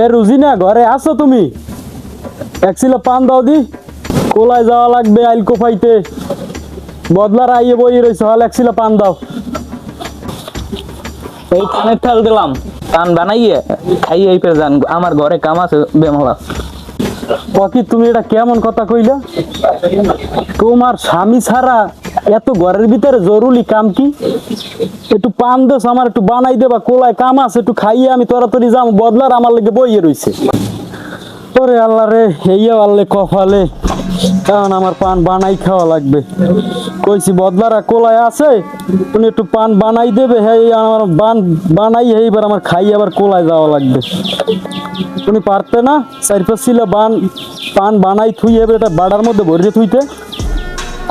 এ রুজিনা ঘরে আছো তুমি? এক ছিল পান দাও দি। কোলায় যাওয়া লাগবে আইল কোপাইতে বদলার আইয়ে বই রয়েছে হল এক ছিল পান দাও। এই কানের ঠাল দিলাম কান বানাইয়ে খাইয়ে এই পেয়ে যান। আমার ঘরে কাম আছে বেমলা কি তুমি এটা কেমন কথা কইলা? তোমার স্বামী ছাড়া এত ঘরের ভিতরে জরুরি কাম কি? একটু পান দেস আমার একটু বানাই দেবা কোলায় কাম আছে, একটু খাইয়ে আমি তরাতরি যাম। বদলার আমার লেগে বইয়ে রইছে। ওরে আল্লাহ রে, হেইয়া আল্লে কফালে কারণ আমার পান বানাই খাওয়া লাগবে। কইছি, বদলারা কোলায় আছে? উনি একটু পান বানাই দেবে এই আমার বান বানাই, এইবার আমার খাই আবার কোলায় যাওয়া লাগবে। তুমি পারতে না, চার পাঁচ ছিল বান পান বানাই থুই এবার এটা বাড়ার মধ্যে ভরিয়ে থুইতে।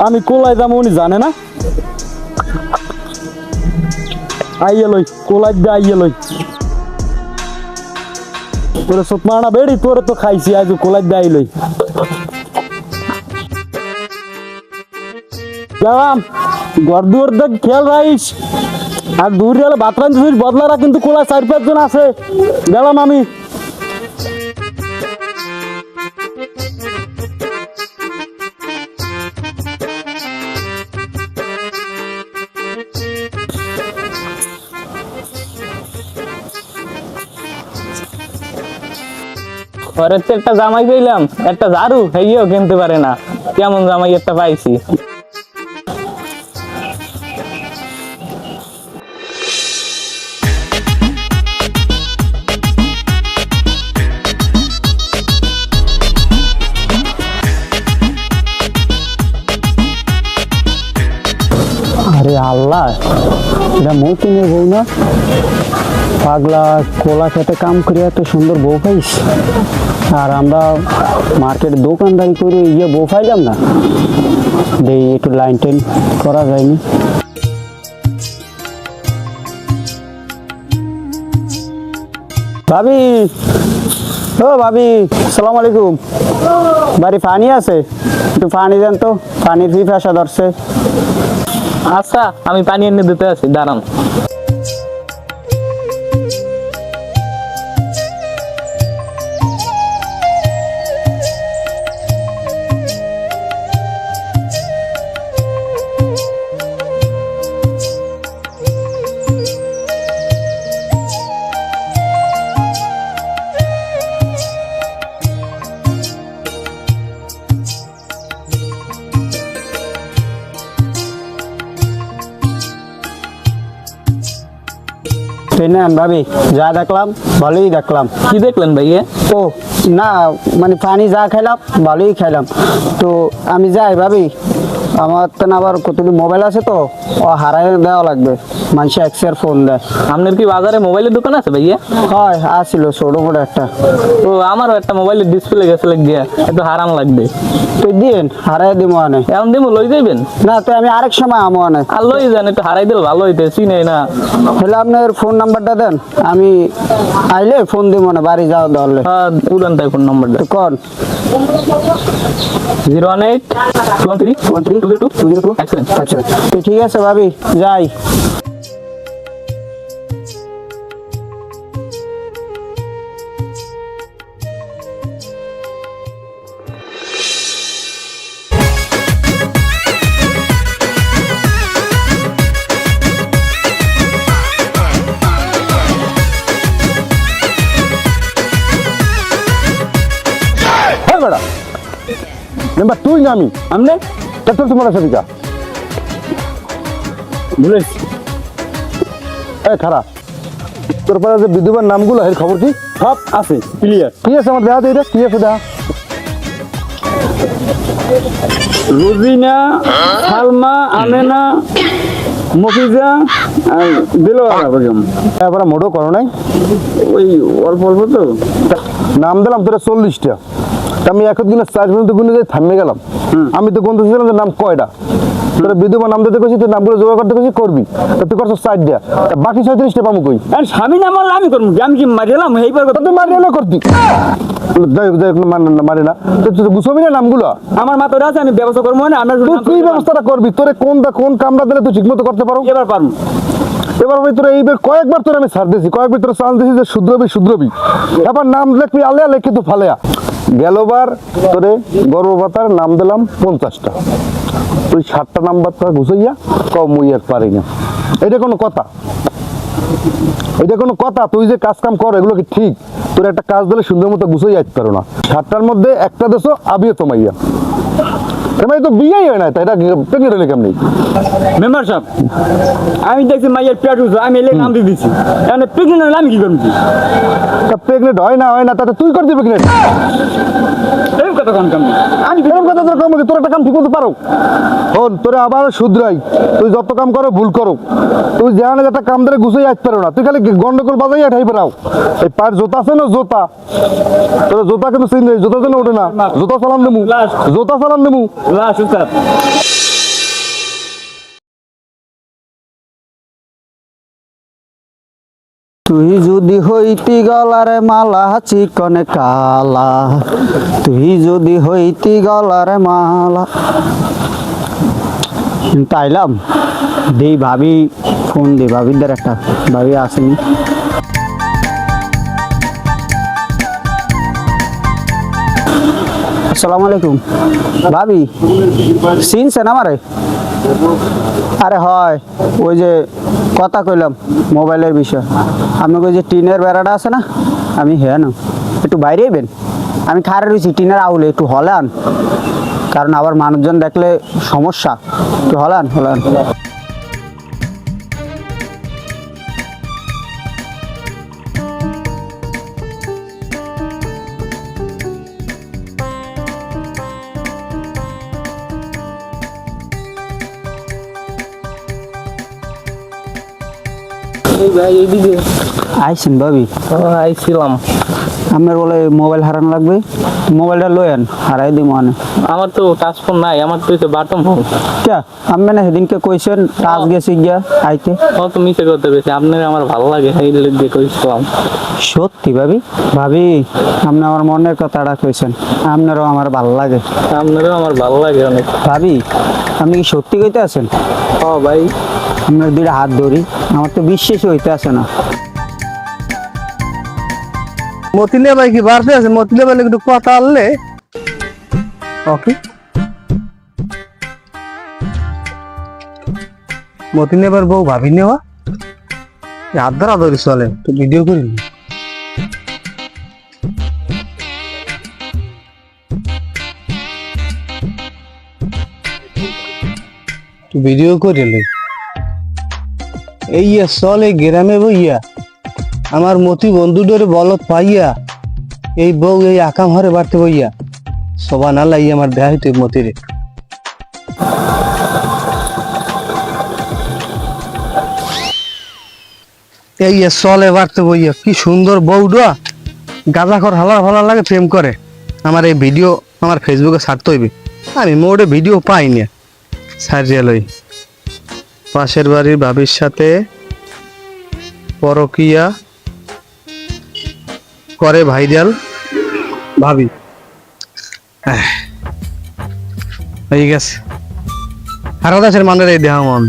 আমি কোলায় যাব, উনি জানে না? আইয়ে লই, কোলায় দিয়ে আইয়ে লই। তোরে সুতমানা বেড়ি, তোরে তো খাইছি আজ কোলায় দিয়ে আই লই। গেলাম ঘর দুয়ার দেখ, খেয়াল রাখিস। আর দূর গেলে বাতরান বদলারা কিন্তু কোলায় চার পাঁচজন আছে। গেলাম আমি। ঘরের তো একটা জামাই পেলাম একটা ঝাড়ু, হেইও কিনতে পারে না। কেমন জামাই একটা পাইছি? আরে আল্লাহ, এটা মৌসুমে বউ না? পাগলা কোলা খেতে কাম করে এত সুন্দর বউ পাইস? আর আমরা মার্কেট দোকানদারি করে ইয়ে বউ পাইলাম না? দেই, একটু লাইন টাইন করা যায়নি। ভাবি, ও ভাবি, সালাম আলাইকুম। বাড়ি পানি আছে? একটু পানি দেন তো, পানির পিপাসা ধরছে। আচ্ছা আমি পানি এনে দিতে আছি, দাঁড়ান। এই ভাবি যা দেখলাম ভালোই দেখলাম। কি দেখলেন ভাইয়া? ও না মানে পানি যা খাইলাম ভালোই খাইলাম। তো আমি যাই ভাবি আমার তো আবার কতটি মোবাইল আছে তো ও হারাই দেওয়া লাগবে। মানুষ একশের ফোন দেয়। আপনার কি বাজারে মোবাইলের দোকান আছে ভাইয়া? হয় আসছিল ছোট বড় একটা। তো আমারও একটা মোবাইলের ডিসপ্লে গেছে লাগিয়া একটু হারাম লাগবে। তুই দিন হারাই দিব আনে। এখন দিমু লই যাইবেন? না তো আমি আরেক সময় আমো আনে। আর লই যান একটু হারাই দিলে ভালো হইতে চিনে না। তাহলে আপনার ফোন নাম্বারটা দেন। আমি আইলে ফোন দিব না বাড়ি যাওয়া ধরলে হ্যাঁ, উড়ান তাই ফোন নাম্বারটা তো কর zero one eight one three one three two two two zero two আচ্ছা তো ঠিক আছে ভাবি যাই হ্যাঁ বেড়া মেম্বার তুই না আমি আমনে তোমার সাথে যা। বুঝেছ এ খারাপ তোর পরে যে বিধবার নামগুলো এর খবর কি? সব আছে ক্লিয়ার কি আছে আমার দেখা এটা কি আছে দেখা রুজিনা সালমা আমেনা মফিজা আর দিলওয়ারা বেগম এবার মোড়ও করো নাই। ওই অল্প অল্প তো। নাম দিলাম তোরা চল্লিশটা। আমি এক দিনে চার পর্যন্ত গুনে যাই থামে গেলাম। আমি তো গুনতেছিলাম যে নাম কয়টা তোরা বিধবা নাম দিতে কইছি তোর নামগুলো জোগাড় করতে কইছি করবি। তুই করছ চার দিয়া। বাকি ছয়ত্রিশটা পাবো কই? আর স্বামী না মারলে আমি করব। আমি কি মারিলাম এইবার তুই করতি। যাই হোক, যাই হোক, না মারি না। তো তুই গুছবি না নামগুলো? আমার মাথায় আছে আমি ব্যবস্থা করব না আমার তুই ব্যবস্থাটা করবি? তোরে কোন কোন কামটা দিলে তুই ঠিক মতো করতে পারো? এবার পারব। এবার আমি তোরা এইবার কয়েকবার তোরা আমি ছাড় দিয়েছি। কয়েকবার তোরা চাল দিয়েছি যে শুদ্রবি শুদ্রবি এবার নাম লিখবি আলেয়া লেখে তো ফালেয়া। গেলবার তোরে গর্ভপাতার নাম দিলাম পঞ্চাশটা। তুই ষাটটা নাম্বার তোরা ঘুষাইয়া কম মুই পারি না। এটা কোনো কথা? এটা কোনো কথা? তুই যে কাজ কাম কর, এগুলো কি ঠিক? তোর একটা কাজ দিলে সুন্দর মতো গুছাই আসতে পারো না। সাতটার মধ্যে একটা দেশো আবিও তোমাইয়া। এবার তো বিয়েই হয় না এটা প্রেগনেন্ট হলে কেমনি মেম্বার সাহেব আমি দেখছি মাইয়ের পেট উঠছে আমি এলে নাম দিয়ে দিচ্ছি। এখন প্রেগনেন্ট হলে আমি কি করব? প্রেগনেন্ট হয় না হয় না তাতে তুই করতে প্রেগনেন্ট এই কথা কাম আমি এরকম কথা তোর কাম তোর একটা কাম ঠিক মতো পারো। হন তোরে আবার শুধরাই। তুই যত কাম করো ভুল করো। তুই জানে একটা কাম ধরে গুছাই আসতে পারো না। তুই খালি গন্ডগোল বাজাই ঠাই পারাও এই পায়ের জোতা আছে না জোতা? তোর জোতা কিন্তু চিন নেই জোতা যেন ওঠে না। জোতা চালান দেবো. জোতা চালান দেবো লাশ উস্তাদ তুই যদি হইতি গলার মালা, চিকনে কালা। তুই যদি হইতি গলার মালা। তাইলাম। দেই ভাবি, ফোন দে ভাবিদের একটা। ভাবি আসেনি। আসসালামু আলাইকুম। ভাবি, চিনছেন আমারে? আরে হয়, ওই যে কথা কইলাম মোবাইলের বিষয়। আপনি ওই যে টিনের বেড়াটা আছে না? আমি হ্যাঁ না একটু বাইরে আইবেন? আমি খারে রয়েছি, টিনের আউলে, একটু হলে আন কারণ আবার মানুষজন দেখলে সমস্যা। একটু হলান আন ভাই এইদিকে আইসেন ভাবি? ও, আইছিলাম। আপনার বলে মোবাইল হারানো লাগবে? মোবাইলটা লয়েন হারাই দিই মনে আমার তো টাচ ফোন নাই আমার তো হচ্ছে বাটন ফোন কে? আমি না সেদিনকে কইছেন টাচ গেছি গিয়া আইতে। ও তো মিশে করতে পেরেছি আপনার আমার ভালো লাগে এই লিখে কইছিলাম। সত্যি ভাবি? ভাবি আপনি আমার মনের কথাটা কইছেন আপনারও আমার ভালো লাগে। আপনারও আমার ভালো লাগে অনেক। ভাবি আপনি কি সত্যি কইতে আছেন? ও ভাই। আপনার দুইটা হাত ধরি। আমার তো বিশ্বাস হইতে আছে না। মতিলে ভাই কি বাড়তে আছে? মতিলে ভাই একটু কথা আনলে। ওকে। মতিনে এবার বউ ভাবি নেওয়া? আদার আদরি চলে তো ভিডিও করি ভিডিও করে এই চলে গ্রামে বইয়া। আমার মতি বন্ধুদের বলত পাইয়া এই বউ এই আকাম হরে বাড়তে বইয়া। সবা না লাই আমার দেয়া হইতে মতিরে। এই চলে বাড়তে বইয়া। কি সুন্দর বউডা গাঁজা কর হালার ভালো লাগে প্রেম করে। আমার এই ভিডিও আমার ফেসবুকে ছাড়তে হইবে। আমি মোড়ে ভিডিও পাই না। সারিয়া লই। পাশের বাড়ির ভাবির সাথে পরকিয়া করে ভাইরাল ভাবি। হয়ে গেছে। সারা দেশের মানুষের এই দেহ মন।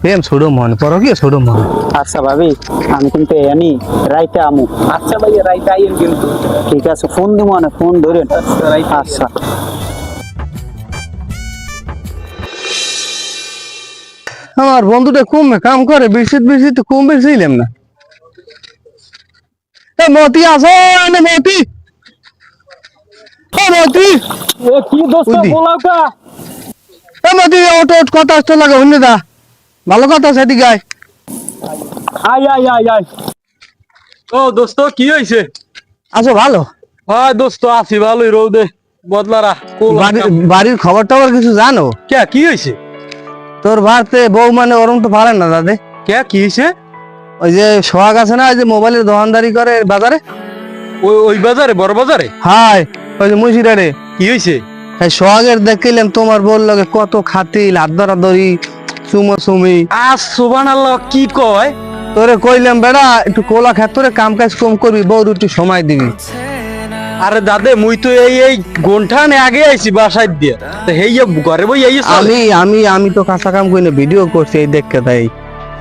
প্রেম ছোট মন, পরকিয়া ছোট মন। আচ্ছা ভাবি, আমি কিন্তু এনি রাইতে আমু। আচ্ছা ভাই রাইট আইয়েন কিন্তু। ঠিক আছে, ফোন দিব না ফোন ধরেন। আচ্ছা। আমার বন্ধুটা কমে কাম করে বেশি বেশি তো কম বেশি ছিলাম না। মতি আসো এনে মতি। মতি। এ কি দোস্ত উদি। বলাকা এ মতি ওটো কথা আসতে লাগে হইনে দা ভালো কথা সেটি গায় আয় আয় আয় আয়। ও দোস্ত কি হয়েছে আছো ভালো। হয় দোস্ত আছি ভালোই রৌদে। বদলারা বাড়ির বাড়ির খবর টবর কিছু জানো? কে কি হয়েছে তোর বাড়িতে বউ মানে ওরম তো পারে না দাদে। কে? কি হয়েছে ওই যে সোহাগ আছে না ওই যে মোবাইলের দোকানদারি করে বাজারে? ওই ওই বাজারে বড় বাজারে? হাই ওই যে মুন্সিরারে কি হয়েছে এই সোহাগের দেখিলাম তোমার বল লাগে কত খাতিল আদরাদরি চুমো চুমি আজ সুবান আল্লাহ কি কয়? তোরে কইলাম বেড়া একটু কোলা খাত তোরে কাম কাজ কম করবি বউ একটু সময় দিবি। আরে দাদে মুই তো এই এই গন্ঠানে আগে আইছি বাসায় দিয়ে। তো হেই ঘরে বই এই আমি আমি আমি তো কাঁচা কাম করি না ভিডিও করছি এই দেখতে তাই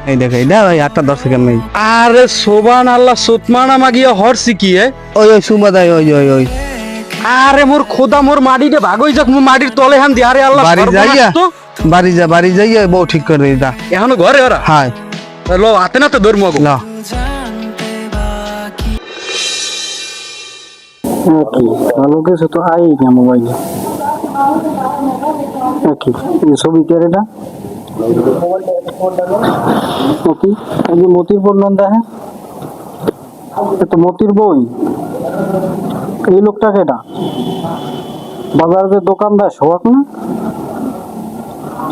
এই দেখো এটা ওই আটটা দশ সেকেন্ড নেই। আরে সোবান আল্লাহ সুতমানা মাগিয়া হরছি কি এ? ওই ওই সুমা দেয় ওই ওই ওই। আরে মোর খোদা মোর মাটিতে ভাগই যাক মোর মাটির তলে হান দি। আরে আল্লাহ বাড়ি যাইয়া বাড়ি যা বাড়ি যাইয়া বউ ঠিক করে দা। এখনও ঘরে ওরা? হাই লো হাতে না তো ধর্ম ল। কি? ভালো কিছু তো, আই না মোবাইলে কি? এই ছবি কে এটা? কি এই যে মতির বললেন দেখে তো মতির বই। এই লোকটা কেটা বাজারে যে দোকানদার, সোহাগ না?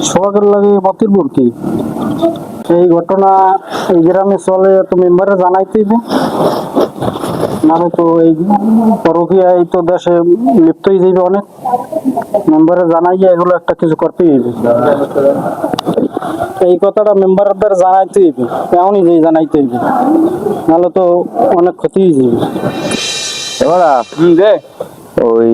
সোহাগের লাগে মতির বোর কি? এই ঘটনা এই গ্রামে চলে, তো মেম্বারে জানাইতেই নাহলে তো এই পরকিয়া এই তো দেশে লিপ্তই যাইবে অনেক। মেম্বারে জানাইয়া এগুলো একটা কিছু করতেই হইবে। এই কথাটা মেম্বারদের জানাইতে হইবে এমনই যে জানাইতে হইবে। নাহলে তো অনেক ক্ষতি যাবে। এবারা হুম দে। ওই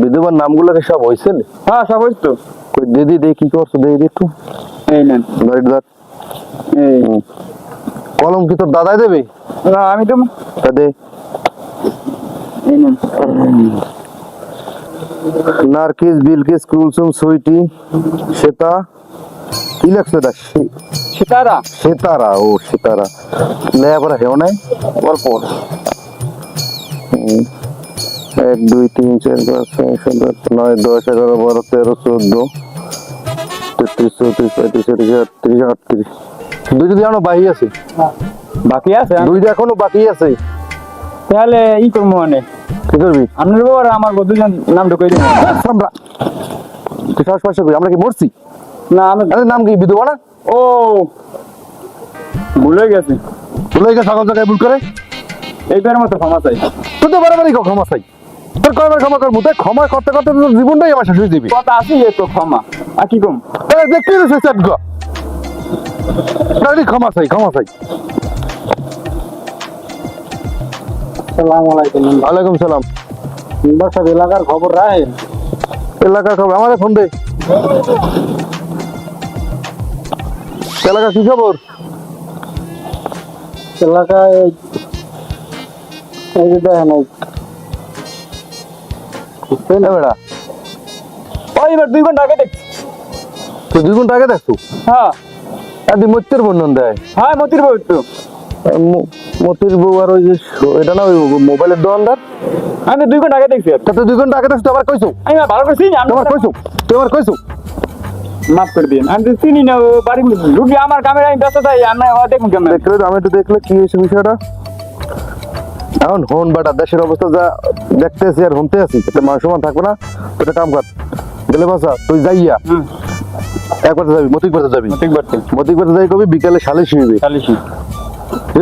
বিধবার নামগুলো কি সব হয়েছে হ্যাঁ সব হইছে। তো দিদি দে কি করছ? দে দে একটু এই নেন। ধর ধর। এই। কলম কি তোর দাদাই দেবে? না আমি তো তা দে নার্কিস বিলকিস কুলসুম সুইটি শ্বেতা কি লাগছে ও সেতারা। হেও নাই? এক দুই তিন চার পাঁচ ছয় সাত আট নয় দশ এগারো বারো তেরো চোদ্দ তেত্রিশ চৌত্রিশ পঁয়ত্রিশ ছত্রিশ আটত্রিশ আটত্রিশ। দুই যদি এখনও বাকি আছে। বাকি আছে? দুইটা এখনও বাকি আছে। তাহলে ই করব মানে। কি করবি? আপনার বউ আর আমার দুজন নাম ঢুকাই দিন আমরা তুই শ্বাস পাশ আমরা কি মরছি? না আমি আরে নাম কি বিধবা না? ও ভুলে গেছি। বলে সকল জায়গায় ভুল করে? এইবার মতো ক্ষমা চাই। তুই তো বারবারই ক্ষমা চাই। তোর কয়বার ক্ষমা করব? তাই ক্ষমা করতে করতে তোর জীবনটাই আমার শেষ হয়ে দিবি কথা আছে তো ক্ষমা। আর কি কম তাহলে দেখতে রয়েছে ক্ষমা চাই ক্ষমা চাই। সালাম আলাইকুম ওয়ালাইকুম সালাম। সাহেব এলাকার খবর রাখেন এলাকা খবর আমাদের ফোন দে। এলাকা কি খবর? এলাকায় এই- এই যে দেখেন এই বুঝছেন না বেড়া। ওই এবার দুই ঘণ্টা আগে দেখছি। তুই দুই ঘণ্টা আগে দেখছ? হ্যাঁ। আর তুই মত্যের দেয়। হ্যাঁ মতির মতির বউ আর ওই যে এটা না ওই মোবাইলের দোকানদার? আমি দুই ঘণ্টা আগে দেখছি। তা তুই দুই ঘণ্টা আগে দেখছ আবার কইছো? আমি ভালো করে চিনি আমি তোমার কইছো? আবার কইছো? মাফ করে দিন আমি চিনি না ও বাড়ি ঢুকি আমার ক্যামেরা আমি ব্যস্ত তাই আমি ও দেখুন ক্যামেরা দেখলে আমি একটু দেখলে কি হয়েছে বিষয়টা? এখন হন বাটা দেশের অবস্থা যা দেখতেছি আর শুনতে আছি এটা মান সমান থাকবে না। তো একটা কাম কর। গেলে বাসা তুই যাইয়া। একবার যাবি মতিক বাড়তে যাবি। ঠিক বাড়তে মতিক বাড়তে যাই কবি বিকালে সালিশ হইবে।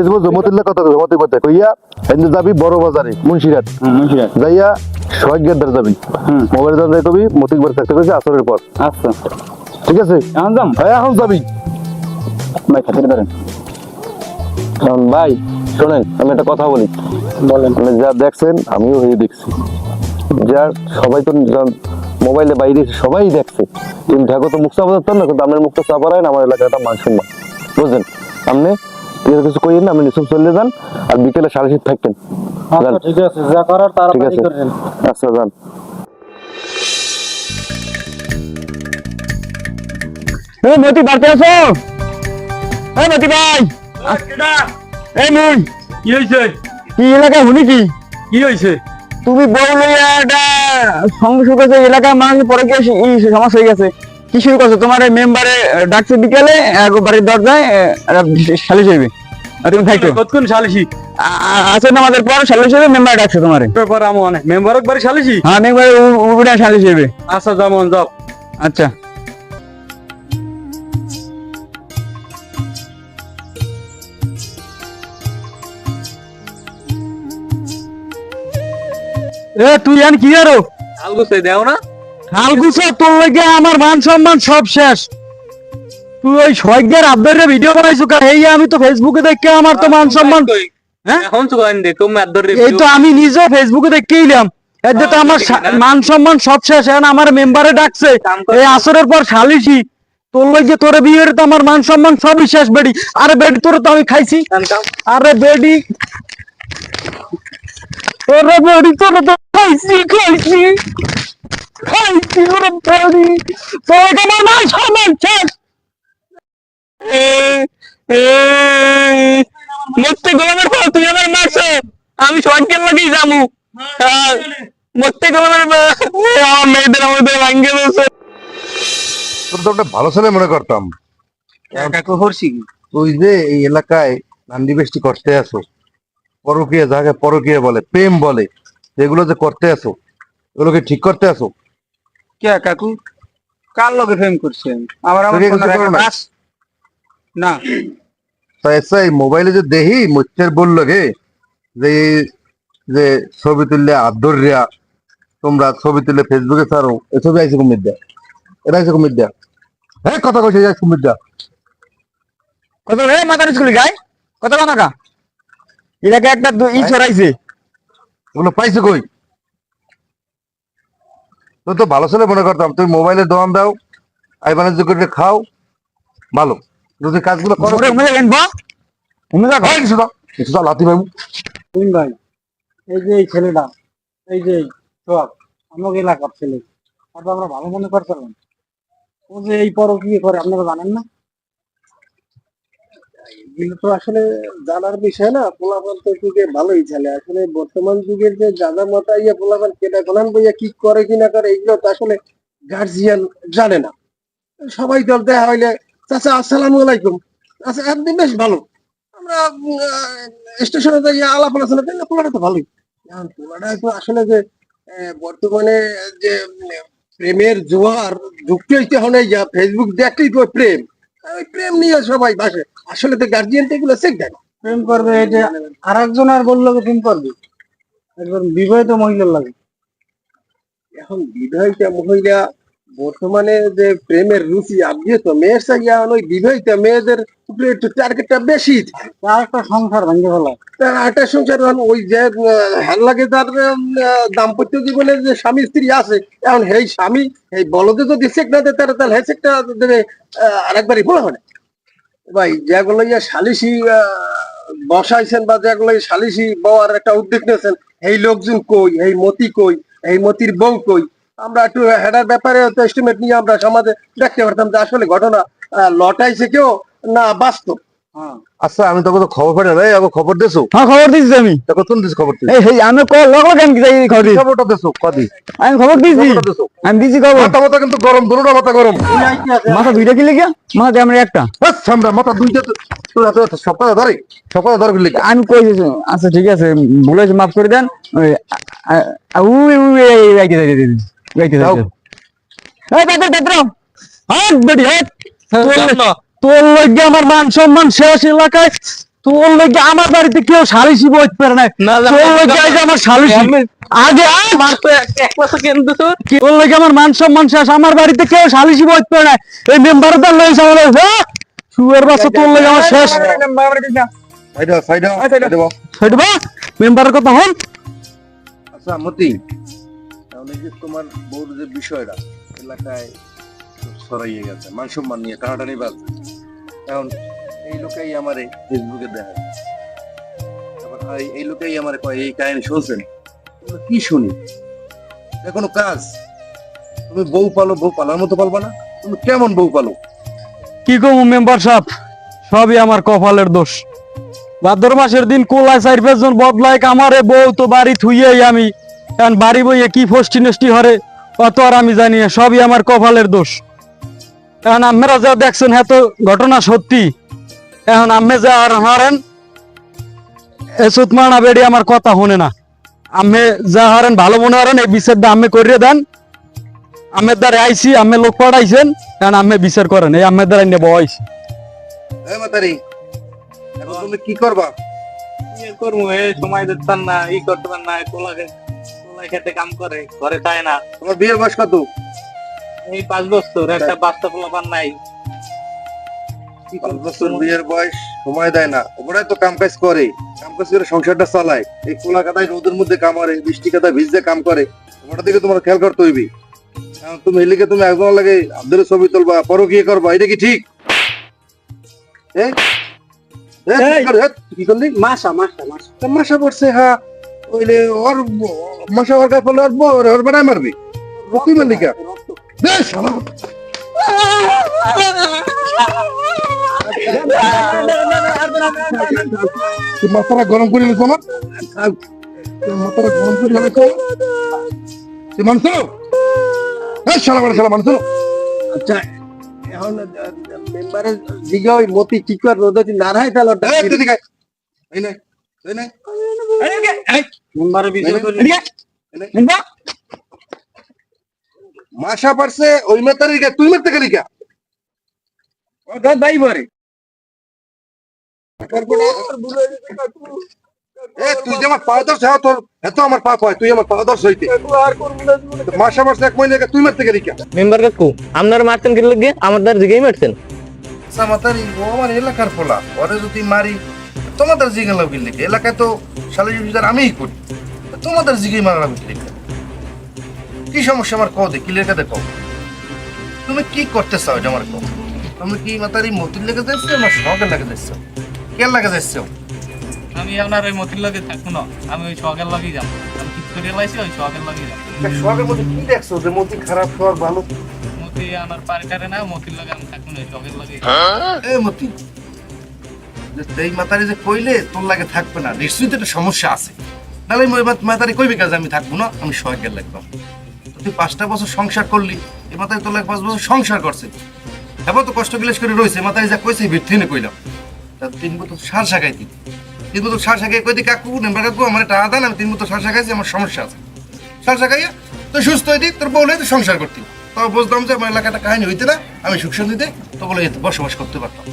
আছে বুঝছ মতিল্লা কথা মতিক বাড়তে কইয়া এনে যাবি বড় বাজারে মুন্সিরাত যাইয়া সোহাগের দ্বার যাবি মোবাইল দান কবি মতিক বাড়তে থাকতে কইছে আসরের পর। আচ্ছা। ঠিক আছে? এখন যাম হ্যাঁ এখন যাবি ভাই খাতির ধরেন। ভাই শোনেন আমি একটা কথা বলি। বলেন। মানে যা দেখছেন আমিও হয়ে দেখছি। যা সবাই তো মোবাইলে বাইরে সবাই দেখছে। কিন্তু ঢাকা তো মুখ চাপা না কিন্তু আপনার মুখটা চাপা রাখেন আমার এলাকাটা মান সম্মান। বুঝলেন? আপনি কিছু না আপনি চলে যান আর বিকেলে সাড়ে সাত থাকতেন আচ্ছা ঠিক আছে যা করার তাড়াতাড়ি করেন আচ্ছা যান। এই মতি বাড়তে এই মতি ভাই। এই মুই কি হয়েছে কি এলাকা হুনি কি? কি হয়েছে তুমি বউ লইয়া এটা আছে এলাকার মানুষ পরে গিয়ে সমস্যা হয়ে গেছে। কি শুরু করছ? তোমার এই মেম্বারে ডাকছে বিকেলে একবারে দরজায় সালিশ হইবে। তুমি থাকো কতক্ষণ সালিশি? আছে না আমাদের পর সালিশ হইবে মেম্বার ডাকছে তোমারে। আমি অনেক। মেম্বার সালিশি? হ্যাঁ মেম্বার উড়ে সালিশ হইবে। আচ্ছা যেমন যাও। আচ্ছা। এ তুই আন কি আরও আলগুছে দেও না। আলগুছে তোর লাগে আমার মান সম্মান সব শেষ। তুই ওই আব্বারের ভিডিও বানাইছো কা? এই আমি তো ফেসবুকে দেখে আমার তো মান সম্মান হ্যাঁ? এই তো আমি নিজে ফেসবুকে দেখে এলাম। এর যে তো আমার মান সম্মান সব শেষ। এখন আমার মেম্বারে ডাকছে। এই আসরের পর সালিশি। তোর লগে তোরে বিয়ের তো আমার মান সম্মান সবই শেষ বেডি। আরে বেডি তোরে তো আমি খাইছি। আরে বেডি। আরে বেডি তোরে তো খাইছি খাইছি। খাইছি ওরে বেডি তোরে তো আমার মান সম্মান শেষ। মরতে গোলামের ফল তুই আমার মারছ। আমি সবাইকে লাগেই যাব মরতে গোলামের আমার মেয়েদের আমাদের ভাঙ্গে দিয়েছে তোর তো একটা ভালো ছেলে মনে করতাম। তুই যে এই এলাকায় নান্দি বেষ্টি করতে আসো পরকীয় যাকে পরকীয় বলে প্রেম বলে যেগুলো যে করতে আসো এগুলোকে ঠিক করতে আসো। কে কাকু? কার লগে ফেম করছেন? আমার আমার না? বাস। না। তা এসে এই মোবাইলে যে দেহি মুচ্ছের বলল গে যে যে ছবি তুললে আদরিয়া তোমরা ছবি তুললে ফেসবুকে ছাড়ো এ ছবি আইসে কুমির দেয়া। এটা আইসে কুমির দেয়া। হ্যাঁ কথা কইছে যাই কুমির দেয়া। কত রে মাথার স্কুলে গায় কত কথা কা এটাকে একটা দু- ই ছড়াইছে ওগুলো পাইছে কই? তো তো ভালো ছেলে মনে করতাম। তুমি মোবাইলে দোয়াম দাও আই বাণিজ্য করে খাও ভালো। যদি কাজগুলো করো কিছু দাও কিছু দাও লাতি ভাই ভাই এই যে এই ছেলেটা এই যে সব আমাকে এলাকার ছেলে আমরা ভালো মনে করছিলাম ও যে এই পর কি করে আপনারা জানেন না? এগুলো তো আসলে জানার বিষয় না তো যুগে ভালোই ছেলে আসলে বর্তমান যুগের যে দাদা মাতা কেটা বইয়া কি করে, কি না করে, এগুলো তো আসলে গার্জিয়ান জানে না। সবাই দল দেখা হইলে, চাচা, আসসালামু আলাইকুম। আচ্ছা আপনি বেশ ভালো। আমরা স্টেশনে যাই আলাপ আলোচনা না, পোলাটা তো ভালোই। পোলাটা তো আসলে যে বর্তমানে যে, প্রেমের জোয়ার যুক্ত হইতে হনে যা। ফেসবুক দেখলেই তো প্রেম। ওই প্রেম নিয়ে সবাই বাসে। আসলে তো গার্জিয়ান এগুলো চেক দেয় প্রেম করবে এটা আর একজন আর বলল প্রেম করবে। একবার বিবাহিত মহিলার লাগে। এখন বিবাহিতা মহিলা বর্তমানে যে প্রেমের রুচি আপনি তো মেয়ের চাইয়া ওই বিবাহিত মেয়েদের উপরে একটু টার্গেটটা বেশি। একটা সংসার ভেঙে ফেলা। তার একটা সংসার হল ওই যে লাগে তার দাম্পত্য জীবনে যে স্বামী স্ত্রী আছে এখন সেই স্বামী এই বলদে যদি চেক না দেয় তাহলে তাহলে হেসেকটা দেবে আরেকবারই বলা হয় ভাই যেগুলো ইয়া সালিসি বসাইছেন বা যেগুলো সালিসি বওয়ার একটা উদ্যোগ নিয়েছেন এই লোকজন কই এই মতি কই এই মতির বউ কই আমরা একটু হেডার ব্যাপারে এস্টিমেট নিয়ে আমরা সমাজে দেখতে পারতাম যে আসলে ঘটনা লটাইছে কেউ না বাস্তব আচ্ছা আমি তোকে তো খবর পাই না খবর দেছো হ্যাঁ খবর দিছি আমি তুমি দিস খবর দিস এই আমি কল লগ কেন কি যাই খবর দিছি খবরটা দেছো কদি আমি খবর দিছি আমি দিছি খবর মাথা মাথা কিন্তু গরম দুটোটা মাথা গরম মাথা দুইটা কি লেগে মাথা আমরা একটা বাস সামনে মাথা দুইটা তো- তো এত এত সব ধরে কথা ধরে লিখে আমি কই দিছি আচ্ছা ঠিক আছে ভুলে মাফ করে দেন উই উই রাইতে রাইতে যাও। এই বেডি হাট তোর- লগে আমার মান সম্মান শেষ এলাকায় তোর লগে আমার বাড়িতে কেউ সালিশি বইতে পারে না তোর লগে আজ আমার সালিশি। আগে আমার তো একলা তো কেন তোর লগে আমার মান সম্মান শেষ আমার বাড়িতে কেউ সালিশি বইতে পারে না এই মেম্বার হ্যাঁ সুয়ের বাচ্চা তোর লগে আমার শেষ। সাইডা সাইডা সাইডা মেম্বারের কথা হন আচ্ছা মতি। তাহলে যে তোমার বউর যে বিষয়টা, এলাকায় ছড়াইয়ে গেছে, মান সম্মান নিয়ে টানাটানি বাজছে এখন এই লোকেই আমারে ফেসবুকে দেখায় তারপর এই- লোকেই আমারে কয়, এই কাহিনী শুনছেন? কি শুনি? কাজ? তুমি বউ পালো, বউ পালার মতো পালবা না? তুমি কেমন বউ পালো? কি কমু মেম্বার সাহেব? সবই আমার কপালের দোষ। ভাদ্র মাসের দিন কোলায় চার পাঁচজন বদলায় আমারে বউ তো বাড়ি থুইয়েই আমি। এখন বাড়ি বইয়ে কি ফষ্টি নষ্টি হরে অত আর আমি জানি না, সবই আমার কপালের দোষ। এখন আপনারা যা দেখছেন হ্যাঁ তো ঘটনা সত্যি। এখন আমি যা আর হারেন এসুত মানা বেড়ি আমার কথা শুনে না। আমি যা হারেন ভালো মনে হারেন এই বিচারটা আমি করিয়ে দেন। আমের দ্বারা আইসি আমি লোক পাঠাইছেন কারণ আমি বিচার করেন এই আমের দ্বারা নেব আইসি এখন তুমি কি করবা? করব? সময় দিতাম না ই করতে পার না কোলা খেতে কাম করে ঘরে খায় না। তোমার বিয়ের বয়স কত? এই পাঁচ বছর একটা বাচ্চা পোলা নাই। পাঁচ বছর বিয়ের বয়স সময় দেয় না। ওরাই তো কাম কাজ করে। কাম কাজ করে সংসারটা চালায়। এই কোলা কাদায় রোদের মধ্যে কাম করে বৃষ্টি কাদায় ভিজতে কাম করে। ওটা দিকে তোমার খেয়াল করতে হইবে। তুমি এলিকে তুমি একজন লাগে আব্দুল ছবি তুলবা পরো কি করবা এটা কি ঠিক? এ? এ, কি করলি? মাসা মাসা মাসা মাসা পড়ছে হ্যাঁ ওইলে ওর মাসা ওর গায়ে পড়লে ওর বউ ওর বানায় মারবি? ও কি মারলি কা? বেশ মাথাটা গরম করে নিস আমার মাথাটা গরম করে নিস তুই মানুষ এই শালা বড় শালা মানুষ আচ্ছা এখন মেম্বারে জিগা ওই মতি কি করে রোদ না রাই তাহলে এই তুই এই নে। মাসা পারছে ওই মেতারি তুই মারতে গেলি কা দাই বরে। এ তুই যে আমার পা দর্শ হ্যাঁ তোর এত আমার পা কয় তুই আমার পা দর্শ হইতে। মাসা পারছে এক মহিলা তুই মারতে গেলি কা মেম্বার কাকু আপনার মারতেন লাগে আমার দ্বার জিগেই মারছেন মাতারি ও আমার এলাকার ওরে যদি মারি তোমাদের জিগে লাভ কিনলে এলাকায় তো শালি জুজার আমিই করি। তোমাদের জিগে মারা লাভ কিনলে কি? সমস্যা আমার কও দে কিলের কাছে কও। তুমি কি করতে চাও এটা আমার কও। তুমি কি মাতারি মতির লেগে যাচ্ছ না শখের লাগে যাচ্ছ কে লাগে যাচ্ছ আমি আপনার ওই মতির লগে থাকব না। আমি ওই শখের লগেই যাব। আমি ঠিক করে লাইছি ওই শখের লগেই যাব। শখের মধ্যে কি দেখছ? যে মতি খারাপ শখ ভালো? মতি আমার পারিটারে না মতির লগে আমি থাকব না ওই শখের লগেই। এ মতি যে এই মাতারি যে কইলে তোর লাগে থাকবে না, নিশ্চয়ই তো একটা সমস্যা আছে। নাহলে ওই মাতারি কইবে কাজ আমি থাকব না? আমি শখের লাগবো। তুই পাঁচটা বছর সংসার করলি এ মাথায় তোর লাগে পাঁচ বছর সংসার করছে। এবার তো কষ্ট গিলেস করে রয়েছে মাথায় যা কইছে ভিত্তিনে কইলাম। তা তিন বছর সার শাখাইতি তিন বছর সার শাখাই কইতি কাকু নেম্বার কাকু, আমার টাকা দেন আমি তিন বছর সার শাখাইছি, আমার সমস্যা আছে। সার শাখাইয়া তো সুস্থ হইতি তোর বউ তুই সংসার করতি। তাও বুঝতাম যে আমার এলাকাটা কাহিনী হইতে না, আমি সুখ শান্তিতে তো বলে বসবাস করতে পারতাম।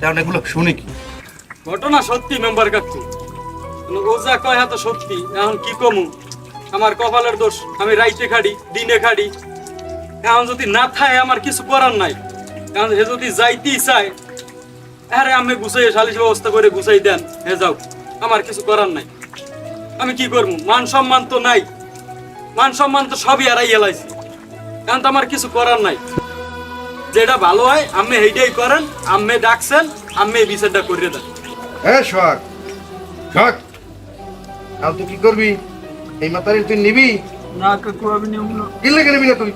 কারণ এগুলো শুনি কি? ঘটনা সত্যি, মেম্বার কাকু যা কয় হ্যাঁ তো সত্যি, এখন কি কমু? আমার কপালের দোষ, আমি রাইতে খাড়ি, দিনে খাড়ি। এখন যদি না থাকে আমার কিছু করার নাই। কারণ হে যদি যাইতেই চায়, আরে আমি গুছাই সালিশ ব্যবস্থা করে গুছাই দেন, হে যাও, আমার কিছু করার নাই। আমি কি করব? মান সম্মান তো নাই। মান সম্মান তো সবই হারাই এলাইছি কারণ তো আমার কিছু করার নাই। যেটা ভালো হয় আমি সেইটাই করেন আমি ডাকছেন আমি এই বিচারটা করিয়ে দেন। হ্যাঁ শখ শখ আর তুই কি করবি? এই মাতারি তুই নিবি? না কাকু আমি নেব না। কি লেগে নিবি না তুই?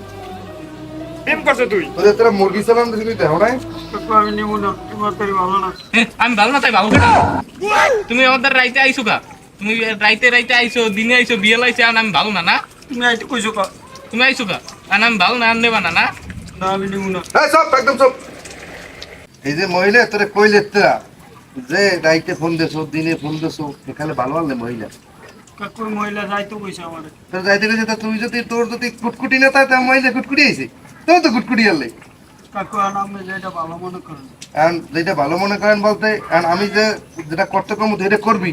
প্রেম করছে তুই? তোরা মুরগি চালান দিবি তুই দেহ নাই? কাকু আমি নেব না তোমার তারি ভালো না। আমি ভালো না তাই ভালো কেন? তুমি আমাদের রাইতে আইছো কা তুমি রাইতে রাইতে আইছো দিনে আইছো বিয়ে লাইছো আর আমি ভালো না না? তুমি আইতে কইছো কা? তুমি আইছো কা আর আমি ভালো না আর নেবা না না? না আমি নেব না। সব একদম সব এই যে মহিলা তোরে কইলে তোরা যে রাইতে ফোন দেছো দিনে ফোন দেছো এখানে ভালো আনলে মহিলা? কাকুর মহিলা যাইতো কইছে আমার। তোর যাইতে গেছে তা তুই যদি তোর যদি কুটকুটি না থাকে তা মহিলা কুটকুটি আইছে তোর তো কুটকুটি আনলে কাকু আর আমি যেটা ভালো মনে করেন। এখন যেটা ভালো মনে করেন বলতে এখন আমি যে যেটা করতে কম এটা করবি।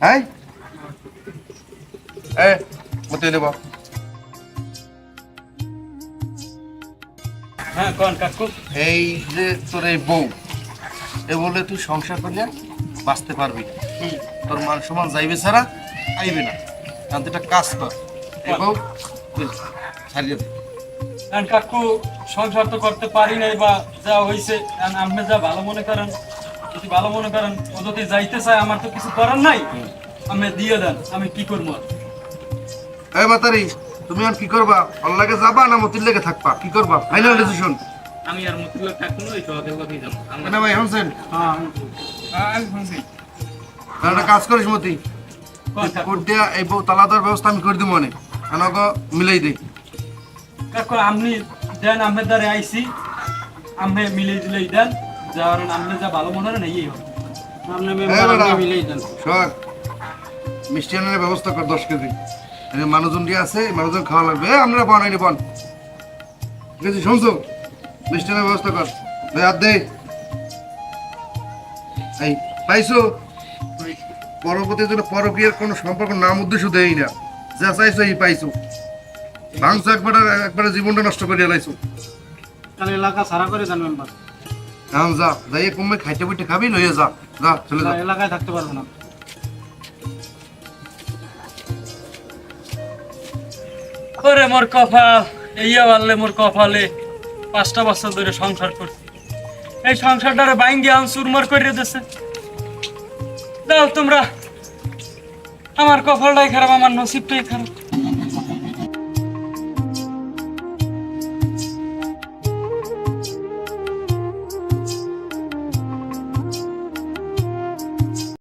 হয় এ মতে হ্যাঁ কোন কাকু এই যে তোর এই বউ এ বলে তুই সংসার করলে বাঁচতে পারবি। না। তোর মান সমান যাইবে ছাড়া আইবে না। কারণ তুই একটা কাজ কর এই বউ ছাড়িয়ে দে। কারণ কাকু সংসার তো করতে পারি নাই বা যা হইছে কারণ আপনি যা ভালো মনে করেন যদি ভালো মনে করেন ও যদি যাইতে চায় আমার তো কিছু করার নাই। আমি দিয়ে দেন আমি কি করব? এই মাতারি তুমি আর কি করবা? অল্লাগে যাবা না মতির লেগে থাকবা? কি করবা? ফাইনাল ডিসিশন আমি আর মতির লগে থাকব না ওই শখের লগেই যাব। না ভাই হামসেন হ্যাঁ আমি- হ্যাঁ, আমি একটা কাজ করিস মতি। কোর্ট দিয়া এই বউ তালা দেওয়ার ব্যবস্থা আমি করে দিব মনে। আমাকে মিলাই দিই কাকু আপনি দেন আমের দ্বারে আইসি আমি মিলিয়ে দিলেই দেন। যার আপনি যা ভালো মনে হয় না এই এই। মিলিয়ে দেন শোক মিষ্টি আনার ব্যবস্থা কর দশ কেজি। এই মানুষজন দিয়ে আছে মানুষজন খাওয়া লাগবে। আপনারা পান আইনি পান ঠিক আছে শুনছো? মিষ্টি আনার ব্যবস্থা কর। দে আর দে। এই পাইছো? জন্য পরকীয়ার কোনো সম্পর্ক নাম উদ্দেশ্য দেই না। যা চাইছো এই পাইছো। ভাঙছো একবার একবারে জীবনটা নষ্ট করে লাইছো। তাহলে এলাকা সারা করে মেম্বার। যা যাই কমবে খাইতে বইতে খাবি লইয়ে যা। যা চলে যা। এলাকায় থাকতে পারব না। ওরে মোর কপাল এইয়া বাড়লে মোর কপালে পাঁচটা বছর ধরে সংসার করছি। এই সংসারটারে বাইঙ্গে আন চুরমার করে দিয়েছে দাও তোমরা, আমার কপালটাই খারাপ, আমার নসিবটাই খারাপ।